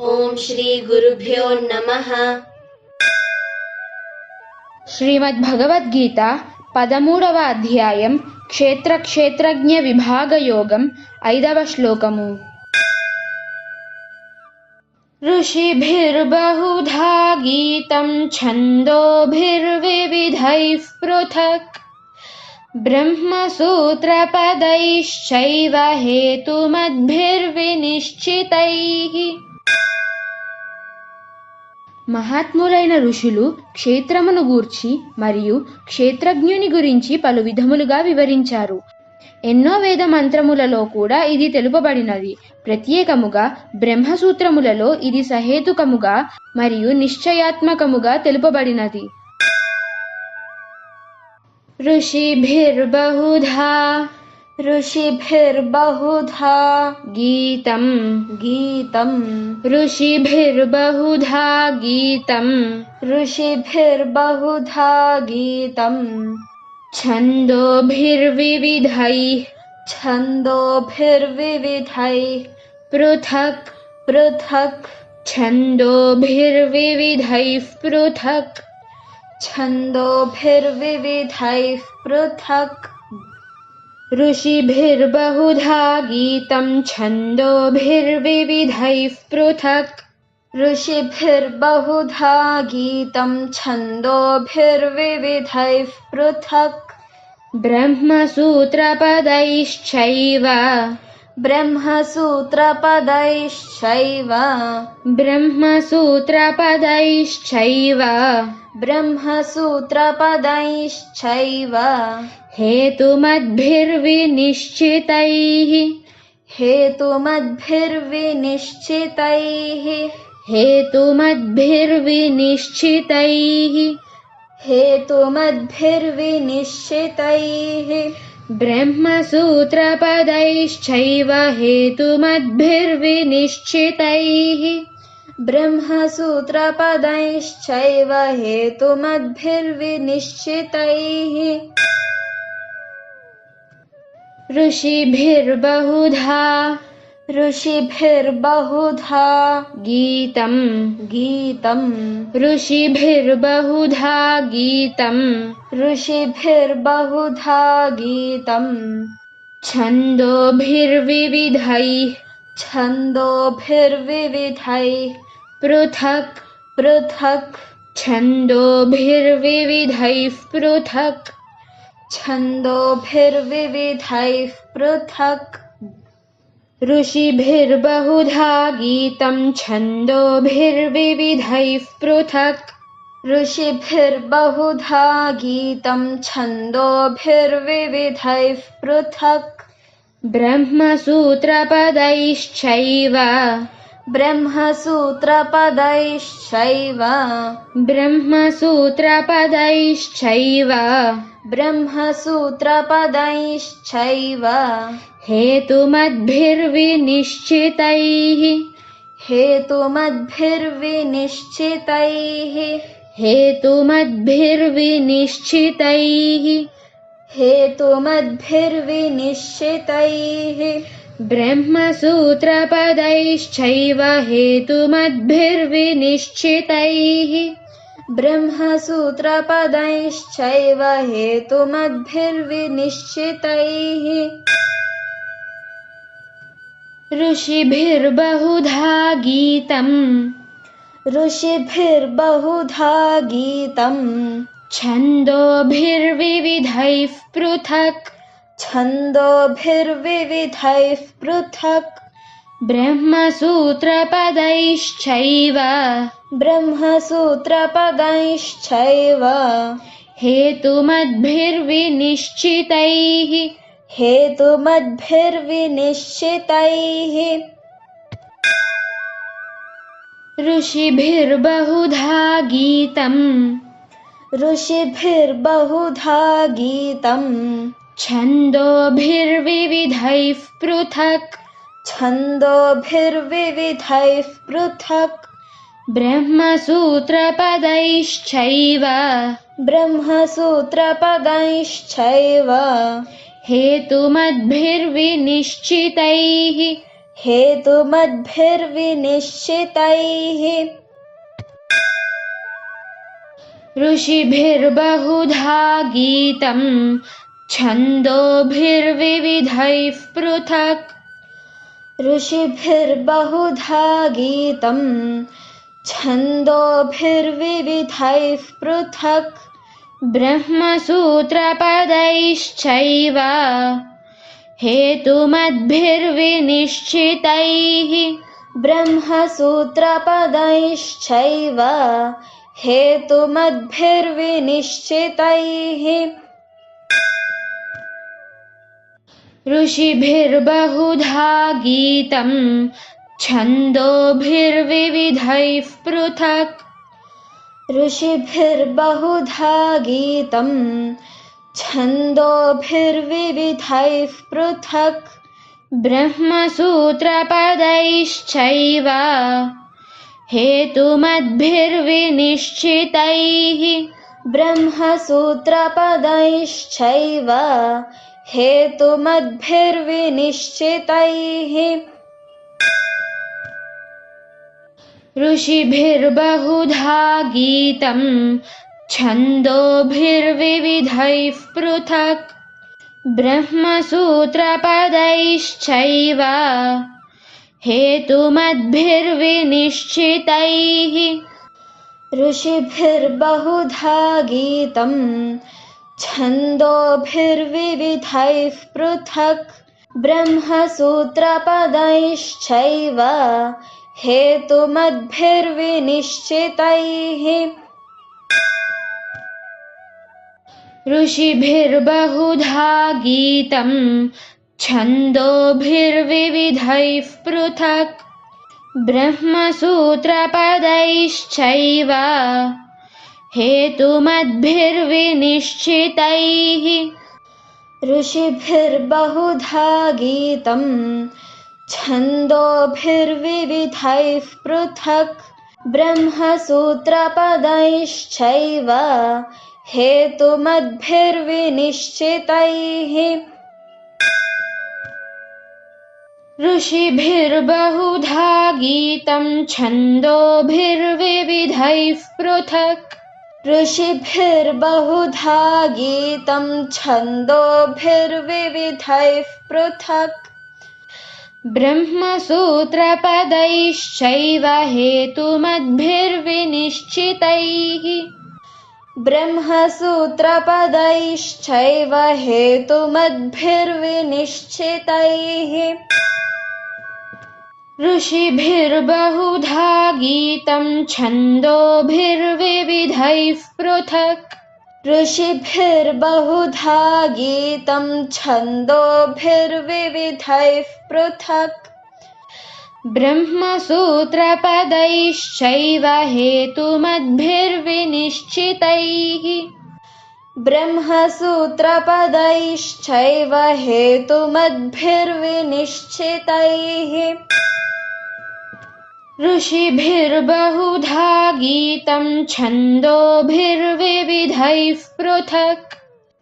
ॐ श्रीगुरुभ्यो नमः। श्रीमद्भगवद्गीता पदमूरव अध्यायं क्षेत्रक्षेत्रज्ञविभागयोगम् ऋषिभिर्बहुधा गीतं छन्दोभिर्विविधैः पृथक्। ब्रह्मसूत्रपदैश्चैव हेतुमद्भिर्विनिश्चितैः। మహాత్ములైన ఋషులు క్షేత్రమును గూర్చి మరియు క్షేత్రజ్ఞుని గురించి పలు విధములుగా వివరించారు. ఎన్నో వేద మంత్రములలో కూడా ఇది తెలుపబడినది. ప్రత్యేకముగా బ్రహ్మసూత్రములలో ఇది సహేతుకముగా మరియు నిశ్చయాత్మకముగా తెలుపబడినది. ఋషిభిర్బహుధా ऋषिभिर्बहुधा गीतं गीतम्। ऋषिभिर्बहुधा गीतम्। ऋषिभिर्बहुधा गीतं छन्दोभिर्विविधैः। छन्दोभिर्विविधैः। पृथक्। पृथक्। छन्दोभिर्विविधैः पृथक्। छन्दोभिर्विविधैः पृथक्। ऋषिभिर्बहुधा गीतं छन्दोभिर्विविधैः पृथक्। ऋषिभिर्बहुधा गीतं छन्दोभिर्विविधैः पृथक्। ब्रह्मसूत्रपदैश्चैव। ब्रह्मसूत्रपदैश्चैव। ब्रह्मसूत्रपदैश्चैव। ब्रह्मसूत्रपदैश्चैव हेतुमद्भिर्विनिश्चितैः। हेतुमद्भिर्विनिश्चितैः। हेतुमद्भिर्विनिश्चितैः। हेतुमद्भिर्विनिश्चितैः। ब्रह्मसूत्रपदैश्चैव हेतुमद्भिर्विनिश्चितैः। ब्रह्मसूत्रपदैश्चैव हेतुमद्भिर्विनिश्चितैः ऋषिभिर्बहुधा ऋषिभिर्बहुधा गीतं गीतम्। ऋषिभिर्बहुधा गीतं ऋषिभिर्बहुधा गीतम्। छन्दोभिर्विविधैः। छन्दोभिर्विविधैः। पृथक्। पृथक्। छन्दोभिर्विविधैः पृथक् छन्दोभिर्विविधैः पृथक्। ऋषिभिर्बहुधा गीतं छन्दोभिर्विविधैः पृथक्। ऋषिभिर्बहुधा गीतं छन्दोभिर्विविधैः पृथक्। ब्रह्मसूत्रपदैश्चैव ब्रह्मसूत्रपदैश्चैव। ब्रह्मसूत्रपदैश्चैव। ब्रह्मसूत्रपदैश्चैव। हेतुमद्भिर्विनिश्चितैः। हेतुमद्भिर्विनिश्चितैः। हेतुमद्भिर्विनिश्चितैः। हेतुमद्भिर्विनिश्चितैः ब्रह्मसूत्रपदैश्चैव हेतुमद्भिर्विनिश्चितैः। ब्रह्मसूत्रपदैश्चैव हेतुमद्भिर्विनिश्चितैः। ऋषिभिर्बहुधा गीतम्। ऋषिभिर्बहुधा गीतम्। छन्दोभिर्विविधैः पृथक् छन्दोभिर्विविधैः पृथक्। ब्रह्मसूत्रपदैश्चैव। ब्रह्मसूत्रपदैश्चैव। हेतुमद्भिर्विनिश्चितैः। हेतुमद्भिर्विनिश्चितैः। ऋषिभिर्बहुधा गीतम्। ऋषिभिर्बहुधा गीतम् छन्दोभिर्विविधैः पृथक्। छन्दोभिर्विविधैः पृथक्। ब्रह्मसूत्रपदैश्चैव। ब्रह्मसूत्रपदैश्चैव। हेतुमद्भिर्विनिश्चितैः। हेतुमद्भिर्विनिश्चितैः। ऋषिभिर्बहुधा गीतं छन्दोभिर्विविधैः पृथक्। ऋषिभिर्बहुधा गीतं छन्दोभिर्विविधैः पृथक्। ब्रह्मसूत्रपदैश्चैव। हेतुमद्भिर्विनिश्चितैः ब्रह्मसूत्रपदैश्चैव। हेतुमद्भिर्विनिश्चितैः ऋषिभिर्बहुधा गीतं छन्दोभिर्विविधैः पृथक्। ऋषिभिर्बहुधा गीतं छन्दोभिर्विविधैः पृथक्। ब्रह्मसूत्रपदैश्चैव हेतुमद्भिर्विनिश्चितैः ब्रह्मसूत्रपदैश्चैव हेतुमद्भिर्विनिश्चितैः। ऋषिभिर्बहुधा गीतं छन्दोभिर्विविधैः पृथक्। ब्रह्मसूत्रपदैश्चैव हेतुमद्भिर्विनिश्चितैः। ऋषिभिर्बहुधा गीतं छन्दोभिर्विविधैः पृथक् ब्रह्मसूत्रपदैश्चैव हेतुमद्भिर्विनिश्चितैः। ऋषिभिर्बहुधा गीतं छन्दोभिर्विविधैः पृथक् ब्रह्मसूत्रपदैश्चैव हेतुमद्भिर्विनिश्चितैः। ऋषिभिर्बहुधा गीतं छन्दोभिर्विविधैः पृथक्। ब्रह्मसूत्रपदैश्चैव हेतुमद्भिर्विनिश्चितैः। ऋषिभिर्बहुधा गीतं छन्दोभिर्विविधैः पृथक् ऋषिभिर्बहुधा गीतं छन्दोभिर्विविधैः पृथक्। ब्रह्मसूत्रपदैश्चैव हेतुमद्भिर्विनिश्चितैः। ब्रह्मसूत्रपदैश्चैव हेतुमद्भिर्विनिश्चितैः ऋषिभिर्बहुधा गीतं छन्दोभिर्विविधैः पृथक्। ऋषिभिर्बहुधा गीतं छन्दोभिर्विविधैः पृथक्। ब्रह्मसूत्रपदैश्चैव हेतुमद्भिर्विनिश्चितैः। ब्रह्मसूत्रपदैश्चैव हेतुमद्भिर्विनिश्चितैः ऋषिभिर्बहुधा गीतं छन्दोभिर्विविधैः पृथक्।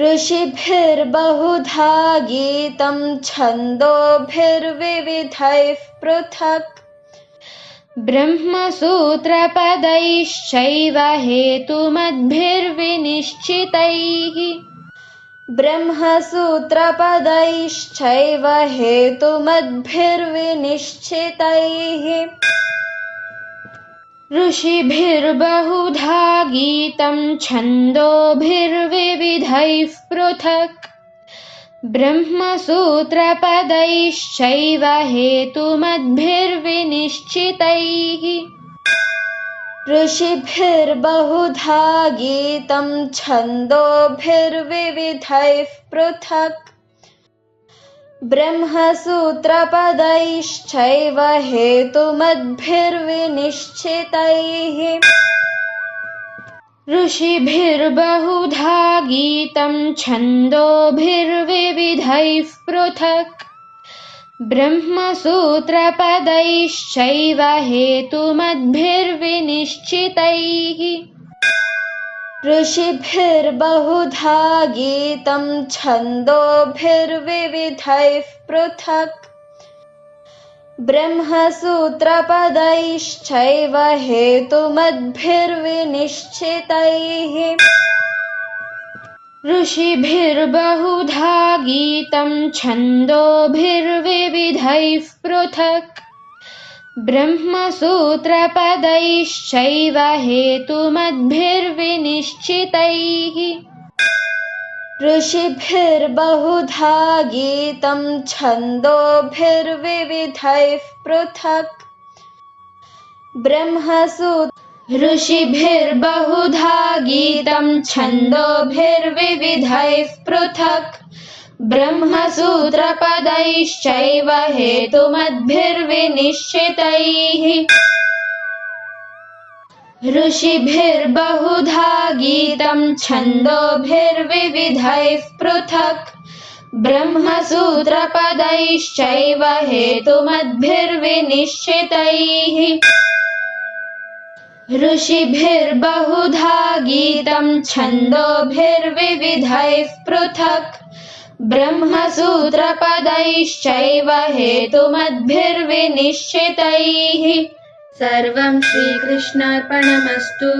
ऋषिभिर्बहुधा गीतं छन्दोभिर्विविधैः पृथक्। ब्रह्मसूत्रपदैश्चैव हेतुमद्भिर्विनिश्चितैः। ब्रह्मसूत्रपदैश्चैव हेतुमद्भिर्विनिश्चितैः ऋषिभिर्बहुधा गीतं छन्दोभिर्विविधैः पृथक्। ब्रह्मसूत्रपदैश्चैव हेतुमद्भिर्विनिश्चितैः। ऋषिभिर्बहुधा गीतं छन्दोभिर्विविधैः पृथक् ब्रह्मसूत्रपदैश्चैव हेतुमद्भिर्विनिश्चितैः। ऋषिभिर्बहुधा गीतं छन्दोभिर्विविधैः पृथक्। ब्रह्मसूत्रपदैश्चैव हेतुमद्भिर्विनिश्चितैः ऋषिभिर्बहुधा गीतं छन्दोभिर्विविधैः पृथक्। ब्रह्मसूत्रपदैश्चैव हेतुमद्भिर्विनिश्चितैः। ऋषिभिर्बहुधा गीतं छन्दोभिर्विविधैः पृथक् ब्रह्मसूत्रपदैश्चैव हेतुमद्भिर्विनिश्चितैः। ऋषिभिर्बहुधा गीतं छन्दोभिर्विविधैः पृथक्। ब्रह्मसूत्र ऋषिभिर्बहुधा गीतं छन्दोभिर्विविधैः पृथक् ब्रह्मसूत्रपदैश्चैव हेतुमद्भिर्विनिश्चितैः। ऋषिभिर्बहुधा गीतं छन्दोभिर्विविधैः पृथक्। ब्रह्मसूत्रपदैश्चैव हेतुमद्भिर्विनिश्चितैः। ऋषिभिर्बहुधा गीतं छन्दोभिर्विविधैः पृथक् ब्रह्मसूत्रपदैश्चैव हेतुमद्भिर्विनिश्चितैः। सर्वं श्रीकृष्णार्पणमस्तु